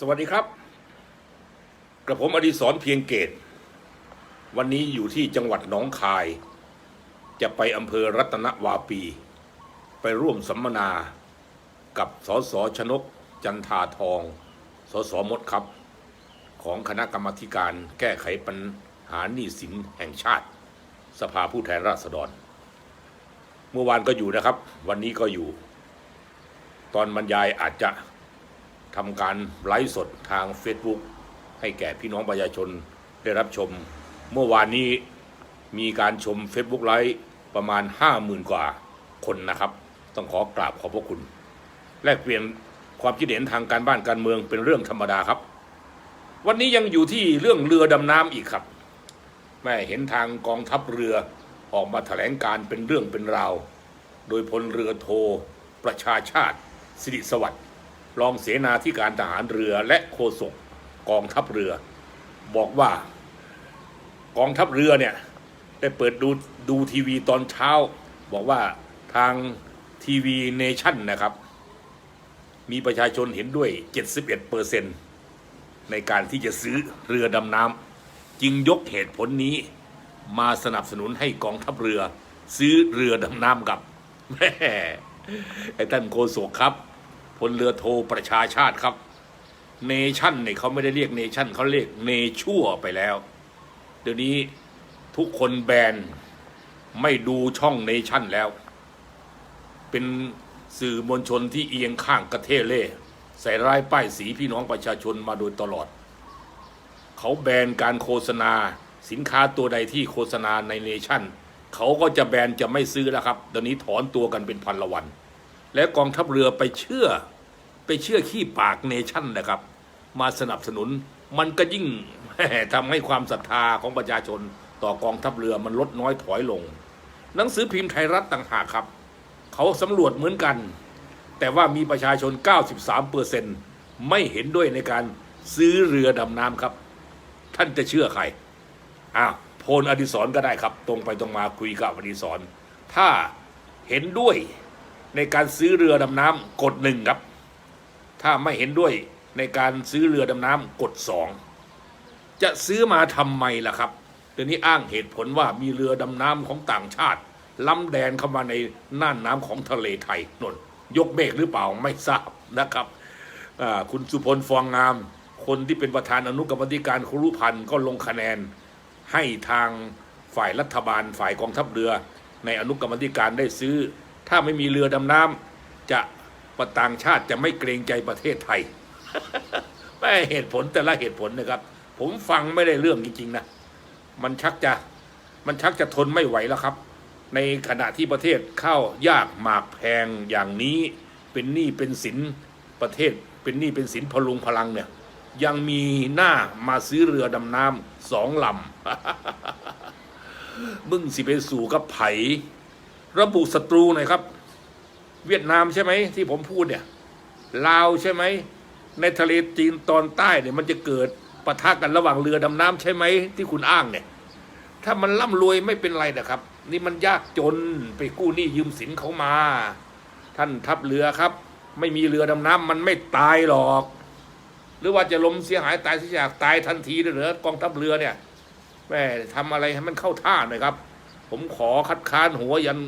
สวัสดีครับกระผมอดีศรเพียงเกต วันนี้อยู่ที่จังหวัดหนองคาย จะไปอำเภอรัตนวาปี ไปร่วมสัมมนากับสสชนกจันทาทอง สสมดครับ ของคณะกรรมการแก้ไขปัญหาหนี้สินแห่งชาติ สภาผู้แทนราษฎร เมื่อวานก็อยู่นะครับ วันนี้ก็อยู่ ตอนบรรยายอาจจะ ทำการไลฟ์สดทาง Facebook ให้แก่พี่น้องประชาชนได้รับชม เมื่อวานนี้มีการชม Facebook ไลฟ์ประมาณ 50,000 กว่าคนนะครับ ต้องขอกราบขอบพระคุณ แลกเปลี่ยนความคิดเห็นทางการบ้านการเมืองเป็นเรื่องธรรมดาครับ วันนี้ยังอยู่ที่เรื่องเรือดำน้ำอีกครับแม่เห็นทางกองทัพเรือออกมาแถลงการเป็นเรื่องเป็นราว โดยพลเรือโท ประชาชาติสิริสวัสดิ์ รองเสนาธิการทหารเรือและโฆษกกองทัพเรือ บอกว่ากองทัพเรือเนี่ยได้เปิดดูดูทีวีตอนเช้า บอกว่าทางทีวีเนชั่นนะครับ มีประชาชนเห็นด้วย 71เปอร์เซนในการที่จะซื้อเรือดำน้ำจึงยกเหตุผลนี้มาสนับสนุนให้กองทัพเรือ ซื้อเรือดำน้ำกับแม่ไอ้ท่านโฆษกครับ พลเรือโทประชาชาติครับเนชั่นเนี่ยเขาไม่ได้เรียกเนชั่นเขาเรียกเนชั่วไปแล้ว เดี๋ยวนี้ทุกคนแบนไม่ดูช่องเนชั่นแล้ว เป็นสื่อมวลชนที่เอียงข้างกระเทเล่ใส่ร้ายป้ายสีพี่น้องประชาชนมาโดยตลอด เขาแบนการโฆษณาสินค้าตัวใดที่โฆษณาในเนชั่นเขาก็จะแบนจะไม่ซื้อแล้วครับเดี๋ยวนี้ถอนตัวกันเป็นพันละวัน และกองทัพเรือไปเชื่อ ไปเชื่อขี้ปากเนชั่นนะครับ มาสนับสนุนมันก็ยิ่งทำให้ความศรัทธาของประชาชนต่อกองทัพเรือมันลดน้อยถอยลง หนังสือพิมพ์ไทยรัฐต่างหากครับ เขาสำรวจเหมือนกัน แต่ว่ามีประชาชน 93เปอร์เซ็นไม่เห็นด้วยในการซื้อเรือดำน้ำครับ ท่านจะเชื่อใครอ้าวพลอดิศรก็ได้ครับ ตรงไปตรงมาคุยกับอดิศรถ้าเห็นด้วย ในการซื้อเรือดำน้ำกดหนึ่งครับ ถ้าไม่เห็นด้วยในการซื้อเรือดำน้ำกดสองจะซื้อมาทำไมล่ะครับเดี๋ยวนี้อ้างเหตุผลว่ามีเรือดำน้ำของต่างชาติ ล้ำแดนเข้ามาในน่านน้ำของทะเลไทยนนยกเมฆหรือเปล่าไม่ทราบนะครับคุณสุพลฟองงาม คนที่เป็นประธานอนุกรรมธิการครุพันธ์ก็ลงคะแนนให้ทางฝ่ายรัฐบาลฝ่ายกองทัพเรือ ในอนุกรรมธิการได้ซื้อ ถ้าไม่มีเรือดำน้ำจะประต่างชาติจะไม่เกรงใจประเทศไทย ไม่เหตุผลแต่ละเหตุผลนะครับ ผมฟังไม่ได้เรื่องจริงๆนะ มันชักจะมันชักจะทนไม่ไหวแล้วครับ ในขณะที่ประเทศเข้ายากหมากแพงอย่างนี้เป็นหนี้เป็นสินประเทศเป็นหนี้เป็นสินพลุงพลังเนี่ย ยังมีหน้ามาซื้อเรือดำน้ำสองลำมึงสิไปสู่กับไผ ระบุศัตรูหน่อยครับ เวียดนามใช่ไหมที่ผมพูดเนี่ยลาวใช่ไหมในทะเลจีนตอนใต้เนี่ยมันจะเกิดปะทะกันระหว่างเรือดำน้ำใช่ไหมที่คุณอ้างเนี่ย ถ้ามันร่ำรวยไม่เป็นไรนะครับ นี่มันยากจนไปกู้หนี้ยืมสินเขามา ท่านทัพเรือครับ ไม่มีเรือดำน้ำมันไม่ตายหรอก หรือว่าจะล้มเสียหายตายเสียจากตายทันทีเลยเหรอกองทัพเรือเนี่ยแม่ทำอะไรให้มันเข้าท่าหน่อยครับ ผมขอคัดค้านหัวยัน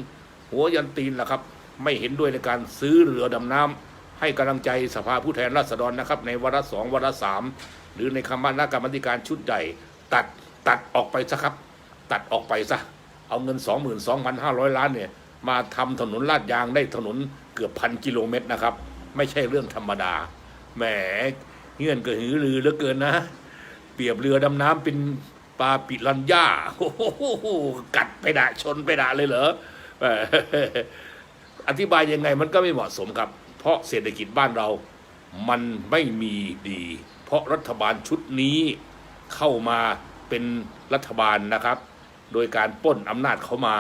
หัวยันตีนแหละครับ ไม่เห็นด้วยในการซื้อเรือดำน้ำให้กำลังใจสภาผู้แทนราษฎรนะครับ ในวาระสองวาระสามหรือในคำว่านักกรรมธิการชุดใหญ่ตัดตัดออกไปซะครับ ตัดออกไปซะเอาเงิน 22,500 ล้านเนี่ยมาทำถนนลาดยางได้ถนนเกือบพันกิโลเมตรนะครับ ไม่ใช่เรื่องธรรมดาแหมเงื่อนกระหือรือเหลือเกินนะ เปรียบเรือดำน้ำเป็นปลาปิรันย่าโอ้โหกัดไปด่าชนไปด่าเลยเหรอ อธิบายยังไงมันก็ไม่เหมาะสมครับ เพราะเศรษฐกิจบ้านเรามันไม่มีดี เพราะรัฐบาลชุดนี้เข้ามาเป็นรัฐบาลนะครับ โดยการปล้นอำนาจเขามา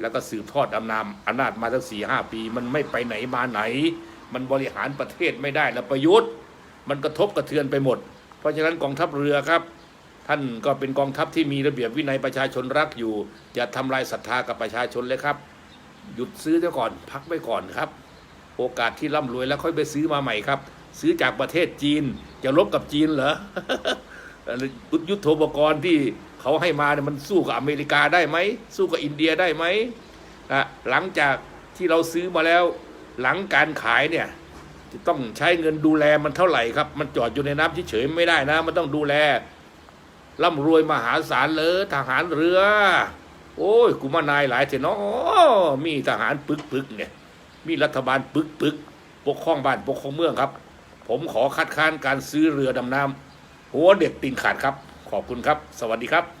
แล้วก็สืบทอดอำนาจอำนาจมาตั้งสี่ห้าปี มันไม่ไปไหนมาไหน มันบริหารประเทศไม่ได้แล้วประยุทธ์ มันกระทบกระเทือนไปหมด เพราะฉะนั้นกองทัพเรือครับ ท่านก็เป็นกองทัพที่มีระเบียบวินัยประชาชนรักอยู่ อย่าทำลายศรัทธากับประชาชนเลยครับ หยุดซื้อเสียก่อนพักไว้ก่อนครับ โอกาสที่ร่ำรวยแล้วค่อยไปซื้อมาใหม่ครับ ซื้อจากประเทศจีนจะลบกับจีนเหรอยุทโธปกรณ์ที่เขาให้มาเนี่ยมันสู้กับอเมริกาได้ไหมสู้กับอินเดียได้ไหมนะหลังจากที่เราซื้อมาแล้ว หลังการขายเนี่ยจะต้องใช้เงินดูแลมันเท่าไหร่ครับ มันจอดอยู่ในน้ำเฉยๆไม่ได้นะ มันต้องดูแล ร่ำรวยมหาศาลเลยทหารเรือ โอ้ยกูมานายหลายเถอะเนาะมีทหารปึกปึกๆเนี่ย มีรัฐบาลปึกปึกๆปกครองบ้านปกครองเมืองครับ ผมขอคัดค้านการซื้อเรือดำน้ำหัวเด็กตีนขาดครับ ขอบคุณครับ สวัสดีครับ